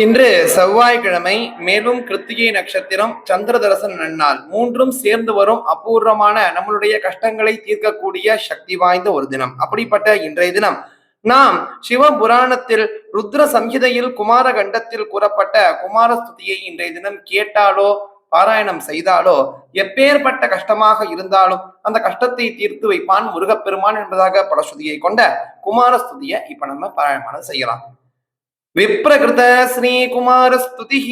இன்று செவ்வாய்க்கிழமை மேலும் கிருத்திகை நட்சத்திரம் சந்திரதரசன் நன்னாள். மூன்றும் சேர்ந்து வரும் அபூர்வமான நம்மளுடைய கஷ்டங்களை தீர்க்கக்கூடிய சக்தி வாய்ந்த ஒரு தினம். அப்படிப்பட்ட இன்றைய தினம் நாம் சிவபுராணத்தில் ருத்ர சம்ஹிதையில் குமார கண்டத்தில் கூறப்பட்ட குமாரஸ்துதியை இன்றைய தினம் கேட்டாலோ பாராயணம் செய்தாலோ எப்பேற்பட்ட கஷ்டமாக இருந்தாலும் அந்த கஷ்டத்தை தீர்த்து வைப்பான் முருகப்பெருமான் என்பதாக படஸ்துதியை கொண்ட குமாரஸ்துதியை இப்ப நம்ம பாராயணமான செய்யலாம். विप्रकृत श्रीकुमारस्तुतिः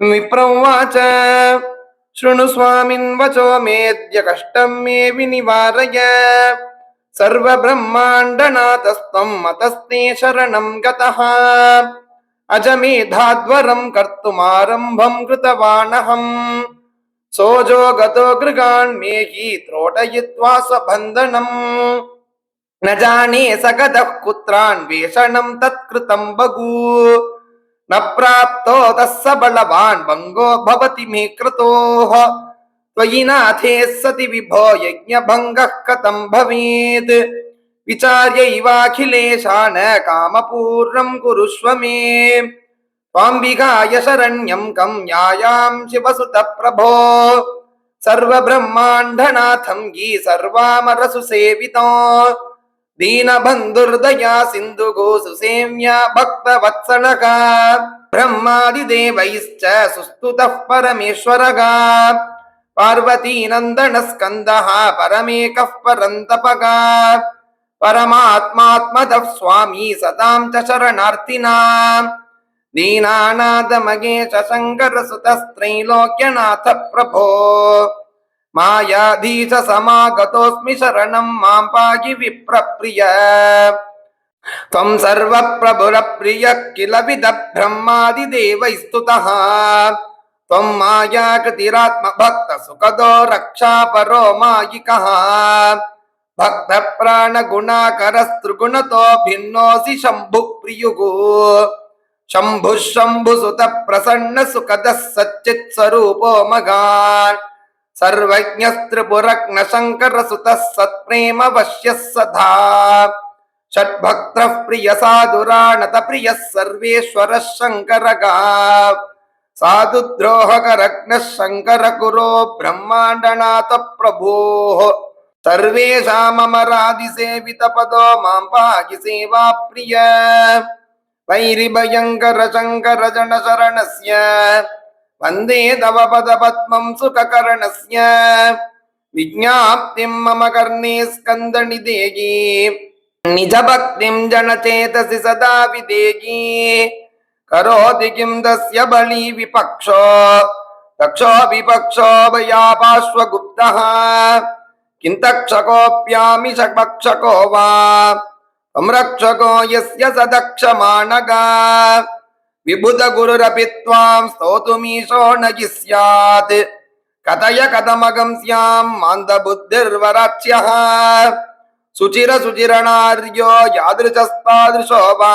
विप्रवाच शृणु स्वामिन् वचो मेद्य कष्टं मे विनिवारय सर्वब्रह्माण्डनाथस्त्वं मतस्ते शरणं गतः अजमेधाध्वरं कर्तुमारम्भं कृतवानहम् सोजो गतो गृगान् मे हि त्रोटयित्वा स्वबन्धनम् न जाने सगदः कुत्रान्वेषणं तत्कृतं बगू। न प्राप्तो तस्य बलवान् भङ्गो भवति मे क्रतोः त्वयि नाथे सति विभो यज्ञभङ्गः कथं भवेत्। विचार्यैवाखिलेशान कामपूर्णं कुरुष्व मे। त्वां विहाय शरण्यं कं यायां शिवसुत प्रभो। सर्वब्रह्माण्डनाथं गी దీనబంధుర్దయా సింధుగో సుసేమ్యా భక్త వత్సలగా బ్రహ్మాదిదేవైశ్చ సుస్తుత పరమేశ్వరగా పార్వతీనందన స్కంద పరమేక పరంతపగా పరమాత్మాత్మద స్వామి సదాం చ శరణార్థినా దీనానాదమగే శంకర సుతస్త్రైలోక్యనాథ ప్రభో మాయాధీశ సమాగతోస్మి శరణం మాం పాయి విప్రప్రియ. త్వం సర్వ ప్రభుర ప్రియ కిల విద బ్రహ్మాది దేవైస్తుత. త్వం మాయా కృతిరాత్మ భక్త సుఖదో రక్షాపరో మాయిక. భక్త ప్రాణ గుణాకర గుణాకరస్త్రిగుణతో భిన్నోసి శంభు ప్రియుగు. శంభు శంభు సుత ప్రసన్న సుఖద సచ్చిత్ స్వరూపో మగాన్ सर्वज्ञस्त्रिपुरग्नशङ्करसुतः सत्प्रेम वश्यः सदा षड्भक्तः प्रियसाधुराणतप्रियः सर्वेश्वरः शङ्करगा साधुद्रोहकरग्नः शङ्करकुरो ब्रह्माण्डनाथ प्रभोः सर्वेषाममरादिसेवितपदो मां पाहि सेवाप्रिय वैरिभयङ्कर शङ्कर जनशरणस्य वन्दे तव पदपद्मं सुखकर्णस्य विज्ञाप्तिं मम कर्णे स्कन्दनिदेगी निजभक्तिं जनचेतसि सदा विदेगी करोति किं तस्य बली विपक्षो दक्षो विपक्षो भयापाश्वगुप्तः किं तक्षकोऽप्यामि षट्पक्षको वा संरक्षको यस्य स दक्षमाणगा विबुधगुरुरपि त्वां स्तोतुमीशो न हि स्यात् कथय कथमगं स्यां मान्दबुद्धिर्वराच्यः सुचिरसुचिरणार्यो यादृशस्तादृशो वा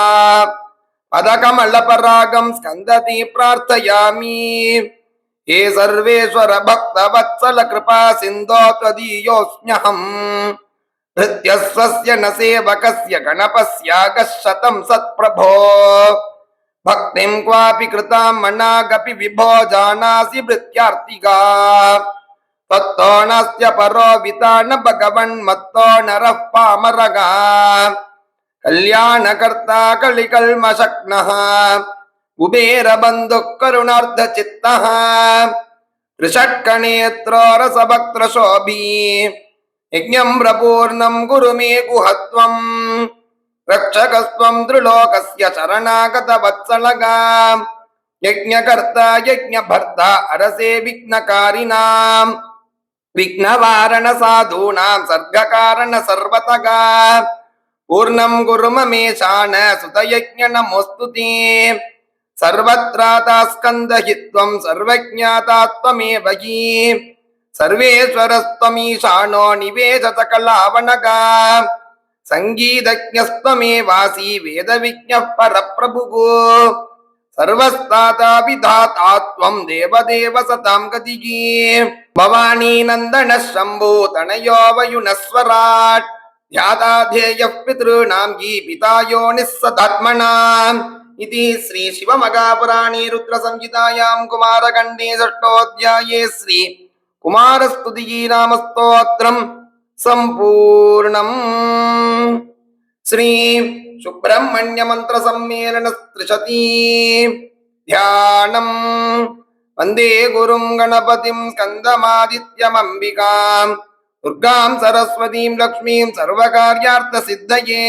पदकमलपरागं स्कन्दति प्रार्थयामि हे सर्वेश्वर भक्तवत्सल कृपा सिन्धो त्वदीयोऽस्म्यहम् भृत्यस्वस्य न सेवकस्य गणपस्यागः शतं सत्प्रभो பக்திம் குவாபி கிருதாம் மண்ணாகபி விபோ ஜானாசி பிருத்யார்த்திகா தத்தோ நாஸ்திய பரோ விதான பகவன் மத்தோ நர பாமரகா கல்யாண கர்த்தா களி கல்மசக்னா குபேர பந்து கருணார்த்த சித்தா ரிஷட்கணேத்ரோ ரசபக்திர சோபி யஜ்ஞம் பிரபூர்ணம் குருமே குஹத்வம் रक्षकस्त्वं त्रिलोकस्य शरणागतवत्सलगा यज्ञकर्ता यज्ञभर्ता अरसे विघ्नकारिणाम् विघ्नवारणसाधूनां सर्गकारण सर्वतगा पूर्णं कुरु ममेशान सुतयज्ञ नमोऽस्तु ते सर्वत्राता स्कन्दहि त्वं सर्वज्ञाता त्वमेव हि सर्वेश्वरस्त्वमीशानो निवेशतकलावनगा సంగీతజ్ఞస్వమే వాసి వేద విజ్ఞ పరప్రభుగో సర్వస్థాతావిధాతాత్వం దేవదేవ సతాం గతికి. భవానీ నందన శంభో తనయోవయున స్వరాట్ ధ్యాతాధేయ పితృణాం గీ పితాయో నిస్సదాత్మనాం. ఇది శ్రీ శివమగాపురాణే రుద్ర సంహితాయాం కుమారఖండే షష్టోధ్యాయే శ్రీ కుమారస్తుతియీ నామస్తోత్రం. सम्पूर्णम् श्री सुब्रह्मण्यमन्त्रसम्मेलनस्त्रिशती ध्यानम् वन्दे गुरुं गणपतिं स्कन्दमादित्यमम्बिकाम् दुर्गां सरस्वतीं लक्ष्मीं सर्वकार्यार्थसिद्धये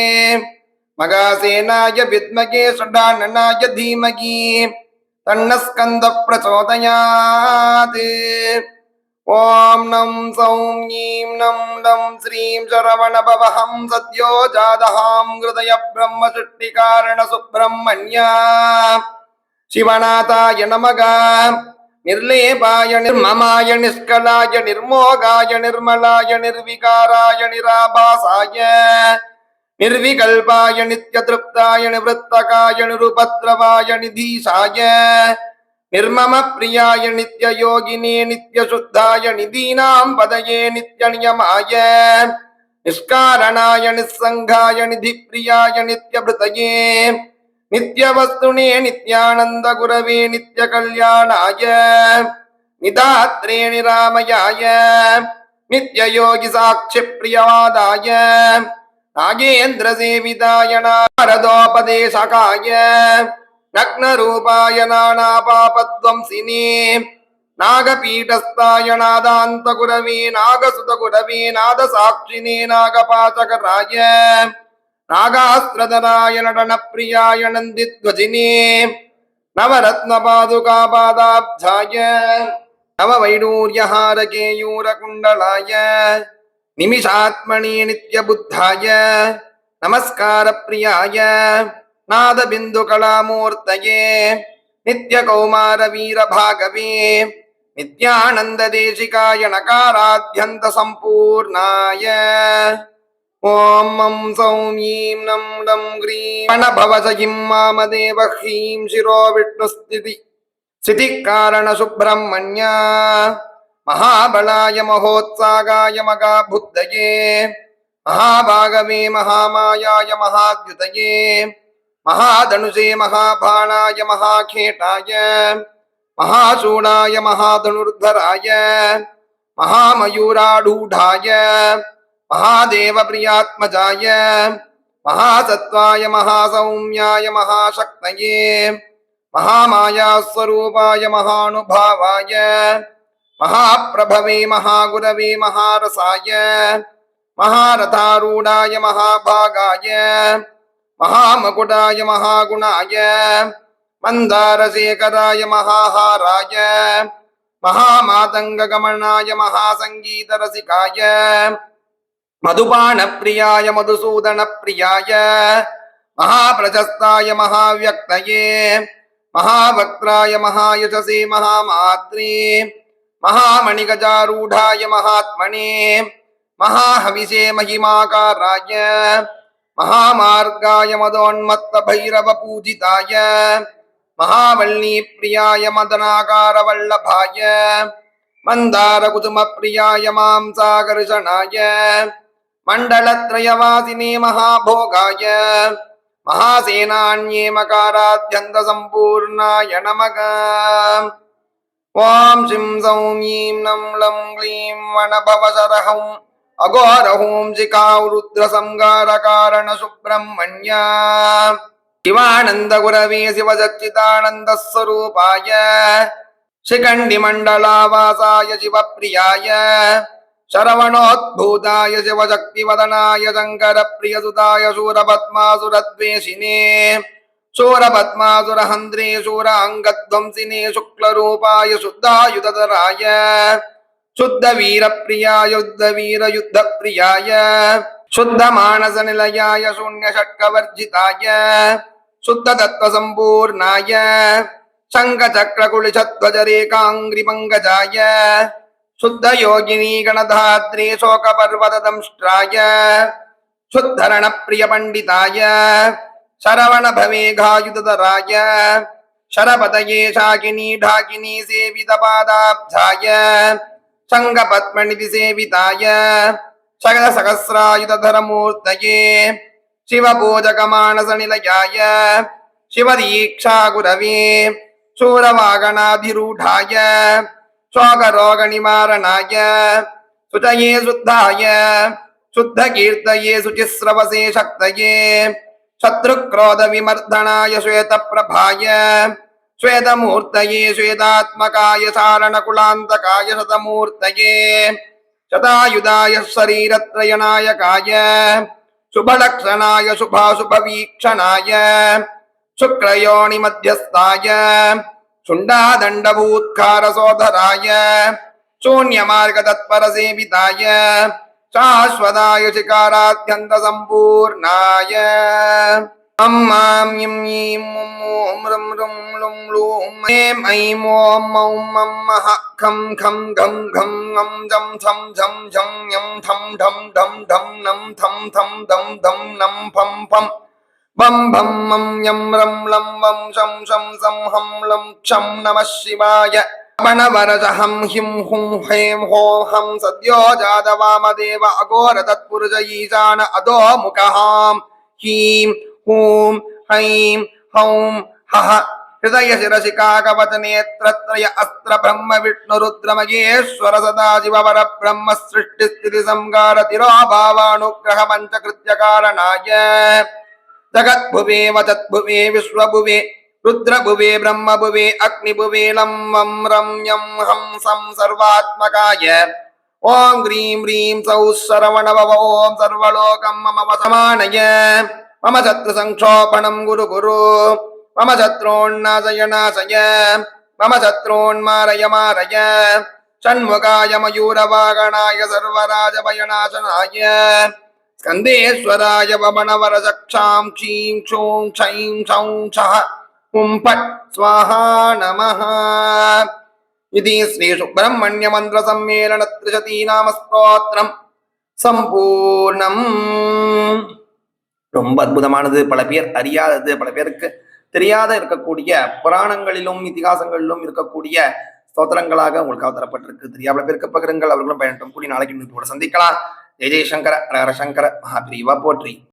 मगासेनाय विद्महे षडाननाय धीमहि तन्नः स्कन्दः प्रचोदयात् ॐ नं सौं ईं नं लं श्रीं शरवणभवहं सद्यो जादहां हृदय ब्रह्मसृष्टिकारणसुब्रह्मण्या शिवनाथाय नमः निर्लेपाय निर्ममाय निष्कलाय निर्मोगाय निर्मलाय निर्विकाराय निराभासाय निर्विकल्पाय नित्यतृप्ताय निवृत्तकाय निरुपद्रवाय निधीशाय நிர்மம பிரியாய நித்ய யோகினே நித்ய சுத்தாய நிதீனாம் பதயே நித்ய நியமாய. நிஷ்காரணாய நிசங்காய நிதி பிரியாய நித்ய பிருதயே நித்ய வஸ்துனே நித்யானந்த குரவே நித்ய கல்யாணாய. நிதாத்ரே நிராமயாய. நித்ய யோகி சாட்சி பிரியவாதாய. நாகேந்திர சேவிதாய நாரதோபதேசகாய. नग्नरूपाय नानापापध्वंसिने नागपीठस्थाय नादान्तगुरवे नागसुतगुरवे नादसाक्षिणे नागपाचकराय नागास्त्रधराय नटनप्रियाय नन्दिध्वजिने नवरत्नपादुकापादाब्जाय नववैडूर्यहारकेयूरकुण्डलाय निमिषात्मनि नित्यबुद्धाय नमस्कारप्रियाय नादबिन्दुकलामूर्तये नित्यकौमारवीरभागवे नित्यानन्ददेशिकाय नकाराध्यन्तसम्पूर्णाय ॐ मं सौं ईं नं लं ग्रीं गणभवसयिं मामदेव ह्रीं शिरो विष्णुस्थिति स्थितिकारणसुब्रह्मण्या महाबलाय महोत्सागाय मगाबुद्धये महाभागवे महामायाय महाद्युतये महाधनुषे महाबाणाय महाखेटाय महाशूलाय महाधनुर्धराय महामयूराढूढाय महादेवप्रियात्मजाय, महासत्त्वाय महासौम्याय महाशक्तये, महामायास्वरूपाय महानुभावाय, महाप्रभवे महागुरवे महारसाय महारथारूढाय महाभागाय மகாமகுடாய மகாகுணாய மந்தாரசேகராய மகாஹாராய மகாமாதங்க கமனாய மகாசங்கீத ரசிகாய மதுபான பிரியாய மதுசூதன பிரியாய மகாபிரஜஸ்தாய மகாவியக்தயே மகாபக்ராய மகாயுஷசே மகாமாத்ரே மகாமணிகஜாரூடாய மகாத்மனே மகாஹவிசே மகிமாகாராய மகாமார்காய மதோன்மத்த பைரவ பூஜிதாய மகாவல்லி பிரியாய மதனாகார வல்லபாய மந்தார குதும பிரியாய மாம்சாகர்ஷணாய மண்டலத்ரயவாசினே மகாபோகாய மகாசேனான்யே மகாராத்யந்த சம்பூர்ணாய நமக. ஓம் சிம் சௌம் நம் ளம் க்ளீம் வனபவசரகம் क्लीं वनभवशरहम् अघोरहूं शिखां रुद्रसंगारकारणसुब्रह्मण्या शिवानन्दगुरवे शिवसच्चिदानन्दस्वरूपाय शिखण्डिमण्डलावासाय शिवप्रियाय शरवणोद्भूताय शिवशक्तिवदनाय शङ्करप्रियसुताय शूरपद्मासुरद्वेषिने शूरपद्मासुरहन्द्रे शूराङ्गध्वंसिने शुक्लरूपाय शुद्धायुधराय சுத்த வீர பிரியா யுத்த வீர யுத்த பிரியாய சுத்த மானச நிலையாய சூன்ய ஷட்கவர்ஜிதாய சுத்த தத்துவ சம்பூர்ணாய சங்க சக்கர குளிசத்வஜரே காங்கிரி மங்கஜாய சுத்த யோகினி கணதாத்ரே சோக பர்வத தம்ஷ்டாய சுத்தரண பிரிய பண்டிதாய சரவண பவேகாயுதராய शरपतये शाकिनी ढाकिनी सेवितपादाब्धाय शङ्खपद्मनिधिसेविताय शगदसहस्रायुधधरमूर्तये शिवपूजकमानसनिलयाय शिवदीक्षागुरवे शूरवागणाधिरूढाय शोकरोगनिवारणाय शुचये शुद्धाय शुद्धकीर्तये शुचिस्रवसे शक्तये शत्रुक्रोधविमर्दनाय श्वेतप्रभाय श्वेतमूर्तये श्वेतात्मकाय चारणकुलान्तकाय शतमूर्तये शतायुधाय शरीरत्रयनायकाय शुभलक्षणाय शुभाशुभवीक्षणाय शुक्रयोनिमध्यस्थाय शुण्डादण्डभूत्कारसोदराय शून्यमार्गतत्परसेविताय शाश्वताय शिकाराद्यन्तसम्पूर्णाय అం మాం యం ఈం ఉం ఓం రం రం లుం లూం ఏం ఐం ఓం మౌం మం మహ ఖం ఖం గం ఘం ఞం జం ఛం ఝం ఝం ఞం ఠం ఢం ఢం ఢం నం థం థం దం దం నం ఫం ఫం బం భం మం యం రం లం వం శం శం సం హం లం క్షం నమః శివాయ పణవరజహం హిం హుం హేం హో హం సద్యో అఘోర తత్పురుష ఈశాన అదో ముఖహాం హీం हूं हैं हौं हः हृदय शिरशिकाकवचनेत्रत्रय अस्त्र ब्रह्म विष्णुरुद्रमयेश्वर सदाशिव पर ब्रह्म सृष्टिस्थिति संगार तिरोभावानुग्रह पञ्चकृत्य कारणाय जगद्भुवे वचद्भुवे विश्वभुवे रुद्रभुवे ब्रह्मभुवे अग्निभुवे लं वं रं यं हं सं सर्वात्मकाय ॐ ह्रीं ह्रीं सौः शरवणभव ॐ सर्वलोकं मम वसमानय मम शत्रुसंक्षोभणं गुरु गुरु मम शत्रून्नाशय नाशय मम शत्रून्मारय मारय षण्मुखाय मयूरवागणाय सर्वराजभयनाशनाय स्कन्देश्वराय वमनवरचक्षां क्षीं क्षूं क्षैं क्षौं छः हुं फट् स्वाहा नमः इति श्रीसुब्रह्मण्यमन्त्रसम्मेलनत्रिशतीनामस्तोत्रम् சம்பூர்ணம் ரொம்ப அற்புதமானது. பல பேர் அறியாதது பல பேருக்கு தெரியாத இருக்கக்கூடிய புராணங்களிலும் இதிகாசங்களிலும் இருக்கக்கூடிய ஸ்தோத்திரங்களாக உங்களுக்கு தரப்பட்டிருக்கு தெரியாத பேருக்கு பகிருங்கள். அவர்களும் பயனட்டும் கூடி நாளைக்கு இன்னும் கூட சந்திக்கலாம். ஜெய ஜெயசங்கர ஹர சங்கர மகாபிரிவா போற்றி.